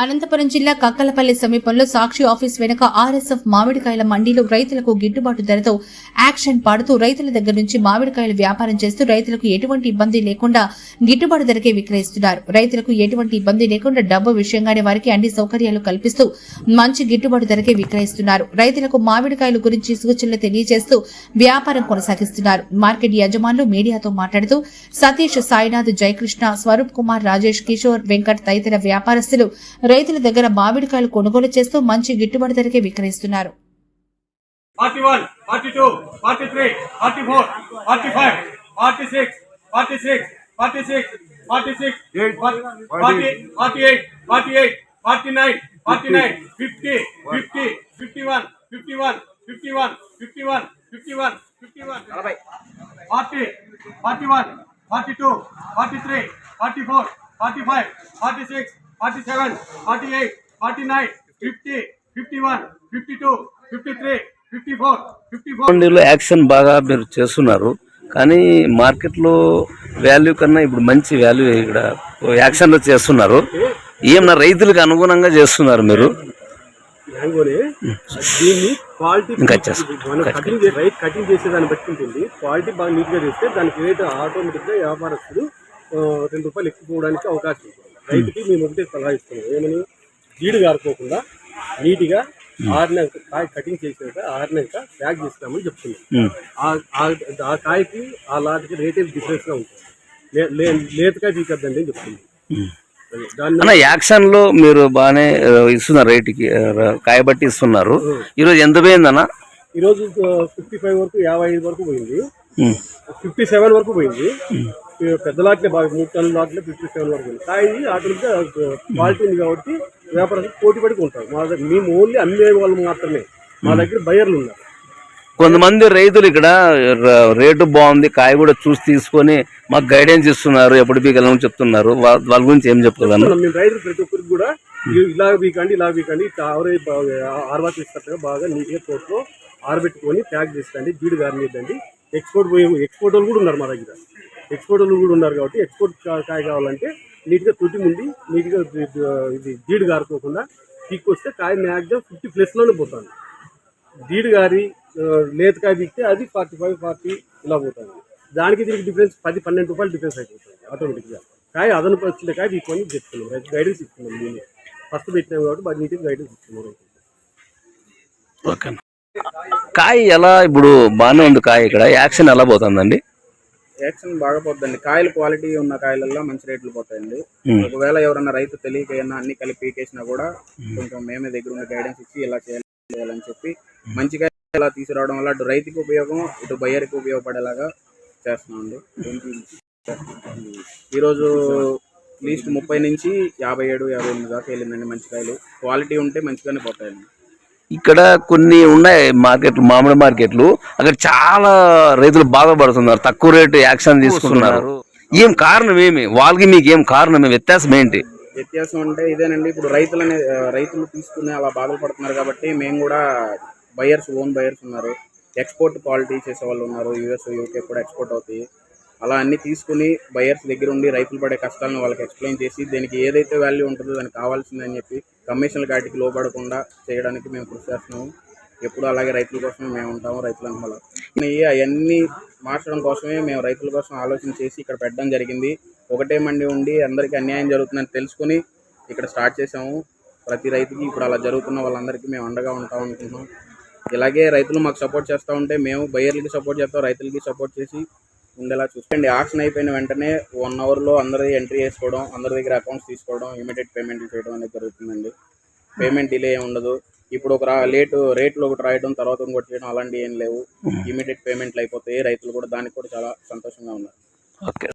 అనంతపురం జిల్లా కక్కలపల్లి సమీపంలో సాక్షి ఆఫీస్ వెనుక ఆర్ఎస్ఎఫ్ మామిడికాయల మండీలో రైతులకు గిట్టుబాటు ధరతో యాక్షన్ పాడుతూ రైతుల దగ్గర నుంచి మామిడికాయలు వ్యాపారం చేస్తూ రైతులకు ఎటువంటి ఇబ్బంది లేకుండా గిట్టుబాటు ధరకే విక్రయిస్తున్నారు. రైతులకు ఎటువంటి ఇబ్బంది లేకుండా డబ్బు విషయంగానే వారికి అన్ని సౌకర్యాలు కల్పిస్తూ మంచి గిట్టుబాటు ధరకే విక్రయిస్తున్నారు. రైతులకు మామిడికాయల గురించి సూచనలు తెలియజేస్తూ వ్యాపారం కొనసాగిస్తున్నారు. మార్కెట్ యజమానులు మీడియాతో మాట్లాడుతూ సతీష్ సాయినాథ్ జయకృష్ణ స్వరూప్ కుమార్ రాజేష్ కిషోర్ వెంకట్ తదితర వ్యాపారస్తులు రైతుల దగ్గర మామిడికాయలు కొనుగోలు చేస్తూ మంచి గిట్టుబాటు ధరకే విక్రయిస్తున్నారు. 41, 42, 43, 44, 45, 46, 46, 46, 46, 40, 48, 48, 49, 49, 50, 50, 51, 51, 51, 51, 51, 51, 40, 41, 42, 43, 44, 45, 46, 47, 48, 49, 50, 51, 52, 53, 54, 54. మండీలో యాక్షన్ బాగా మీరు చేస్తున్నారు. కానీ మార్కెట్లో వాల్యూ కన్నా ఇప్పుడు మంచి వాల్యూ ఇక్కడ యాక్షన్లో చేస్తున్నారు. ఏమన్నా రైతులకు అనుగుణంగా చేస్తున్నారు మీరు? దీన్ని క్వాలిటీ కటింగ్ రైట్ కటింగ్ చేసే దాన్ని బట్టి ఉంటుంది. క్వాలిటీ బాగా నీట్గా చేస్తే దానికి రేట్ ఆటోమేటిక్గా వ్యాపారస్తులు రెండు రూపాయలు ఎక్కువ పోవడానికి అవకాశం ఉంటుంది. రైతుకి మేము ఒకటే సలహా ఇస్తున్నాం. ఏమని? జీడు గారుకోకుండా నీట్గా ఆరినాక కాయ కటింగ్ చేసినాక ఆరినాక ప్యాక్ చేస్తామని చెప్తున్నాం. ఆ- కాయకి ఆ లాట్కి రేట్ డిఫరెన్స్గా ఉంటుంది. లే- లే- లేతకాయ తీకద్దండి అని చెప్తుంది దాన్ని అన్న యాక్షన్లో మీరు బాగానే ఇస్తున్నారు రైతుకి ఆ, కాయబట్టి ఇస్తున్నారు. ఈరోజు ఎంత పోయిందన్న ఈరోజు ఫిఫ్టీ ఫైవ్ వరకు యాభై ఐదు వరకు పోయింది. ఫిఫ్టీ సెవెన్ వరకు పోయింది. పెద్ద లాట్లే బాగా మూడు టన్నుల లాట్లే ఫిఫ్టీ సెవెన్ వరకు పోయింది కాయ ఆటోమేటిక్గా క్వాలిటీ ఉంది కాబట్టి వ్యాపారం పోటీ పడి కొంటారు మా దగ్గర మేము ఓన్లీ అమ్మే వాళ్ళు మాత్రమే. మా దగ్గర బయర్లు ఉన్నారు. కొంతమంది రైతులు ఇక్కడ రేటు బాగుంది కాయ కూడా చూసి తీసుకొని మాకు గైడెన్స్ ఇస్తున్నారు ఎప్పుడు పీకలని చెప్తున్నారు. వాళ్ళ గురించి ఏం చెప్తారు మేము రైతులు ప్రతి ఒక్కరికి కూడా ఇలా వీకండి ఇలా వీకండి ఆవరేజ్ ఆర్వా తీసుకొచ్చగా బాగా నీట్గా తోటలో ఆరబెట్టుకొని ప్యాక్ చేసుకోండి జీడి గారినిద్దండి ఎక్స్పోర్ట్ పోయి ఎక్స్పోర్ట్ వాళ్ళు కూడా ఉన్నారు మా దగ్గర. ఎక్స్పోర్టర్లు కూడా ఉన్నారు కాబట్టి ఎక్స్పోర్ట్ కాయ కావాలంటే నీట్గా తుట్టి ముండి నీట్గా ఇది- జీడు జీడి గారుకోకుండా పీక్కొస్తే కాయ మ్యాక్సిమం ఫిఫ్టీ ప్లస్లోనే పోతుంది జీడి గారి లేతకాయ పీక్తే అది ఫార్టీ ఫైవ్ ఫార్టీ ఇలా పోతుంది దానికి దీనికి డిఫరెన్స్ పది పన్నెండు రూపాయలు డిఫరెన్స్ అయిపోతుంది ఆటోమేటిక్గా. కాయ అదను వచ్చిన కాయ తీసుకొని చెప్తున్నాం రైతు గైడెన్స్ ఇస్తున్నాం మేము. ఫస్ట్ పెట్టినాం కాబట్టి బాగా నీట్గా గైడెన్స్ ఇస్తున్నాం రైతుకి. ఓకే కాయ ఎలా ఇప్పుడు బాగానే ఉంది కాయ ఇక్కడ? యాక్షన్ ఎలా పోతుందండి? యాక్షన్ బాగా పోతుందండి కాయలు క్వాలిటీ ఉన్న కాయలలో మంచి రేట్లు పోతాయండి. ఒకవేళ ఎవరన్నా రైతు తెలియక ఏమన్నా అన్ని కలిపి పీకేసినా కూడా కొంచెం మేమే దగ్గర ఉన్న గైడెన్స్ ఇచ్చి ఇలా చేయాలి చేయాలని చెప్పి మంచిగా ఇలా తీసుకురావడం వల్ల అటు రైతుకి ఉపయోగం ఇటు బయ్యర్కి ఉపయోగపడేలాగా చేస్తున్నామండి. ఈరోజు లీస్ట్ ముప్పై నుంచి యాభై ఏడు యాభై ఎనిమిది దాకా వెళ్ళిందండి మంచి కాయలు. క్వాలిటీ ఉంటే మంచిగానే పోతాయండి. ఇక్కడ కొన్ని ఉన్నాయి మార్కెట్లు మామిడి మార్కెట్లు. అక్కడ చాలా రైతులు బాధపడుతున్నారు. తక్కువ రేటు యాక్షన్ తీసుకున్నారు. ఏం కారణం ఏమి? వాళ్ళకి మీకు ఏం కారణం? వ్యత్యాసం ఏంటి? వ్యత్యాసం అంటే ఇదేనండి. ఇప్పుడు రైతులనే ఆ, రైతులు తీసుకుని అలా బాధలు పడుతున్నారు కాబట్టి మేము కూడా బయర్స్ ఓన్ బయర్స్ ఉన్నారు. ఎక్స్పోర్ట్ క్వాలిటీ చేసే వాళ్ళు ఉన్నారు. యూఎస్ యూకే కూడా ఎక్స్పోర్ట్ అవుతాయి. అలా అన్ని తీసుకుని బయర్స్ దగ్గర ఉండి రైతులు పడే కష్టాలను వాళ్ళకి ఎక్స్ప్లెయిన్ చేసి దీనికి ఏదైతే వాల్యూ ఉంటుందో దానికి కావాల్సిందని చెప్పి కమిషన్ల కాటికి లోపడకుండా చేయడానికి మేము కృషి చేస్తున్నాము. ఎప్పుడు అలాగే రైతుల కోసమే మేము ఉంటాము రైతుల అనుమల అవన్నీ మార్చడం కోసమే మేము రైతుల కోసం ఆలోచన చేసి ఇక్కడ పెట్టడం జరిగింది. ఒకటే మండి ఉండి అందరికీ అన్యాయం జరుగుతుందని తెలుసుకుని ఇక్కడ స్టార్ట్ చేసాము ప్రతి రైతుకి ఇప్పుడు అలా జరుగుతున్న వాళ్ళందరికీ మేము అండగా ఉంటాం అనుకుంటున్నాం. ఇలాగే రైతులు మాకు సపోర్ట్ చేస్తూ ఉంటే మేము బయర్లకి సపోర్ట్ చేస్తాం రైతులకి సపోర్ట్ చేసి ఉండేలా చూసుకోండి. ఆక్షన్ అయిపోయిన వెంటనే వన్ అవర్లో అందరి ఎంట్రీ చేసుకోవడం అందరి దగ్గర అకౌంట్స్ తీసుకోవడం ఇమీడియట్ పేమెంట్ చేయడం అనేది జరుగుతుందండి. పేమెంట్ డిలే ఉండదు. ఇప్పుడు ఒక లేటు రేట్లు ఒకటి రాయడం తర్వాత ఇంకోటి చేయడం అలాంటివి ఏం లేవు. ఇమీడియట్ పేమెంట్లు అయిపోతాయి. రైతులు కూడా దానికి కూడా చాలా సంతోషంగా ఉన్నారు. ఓకే.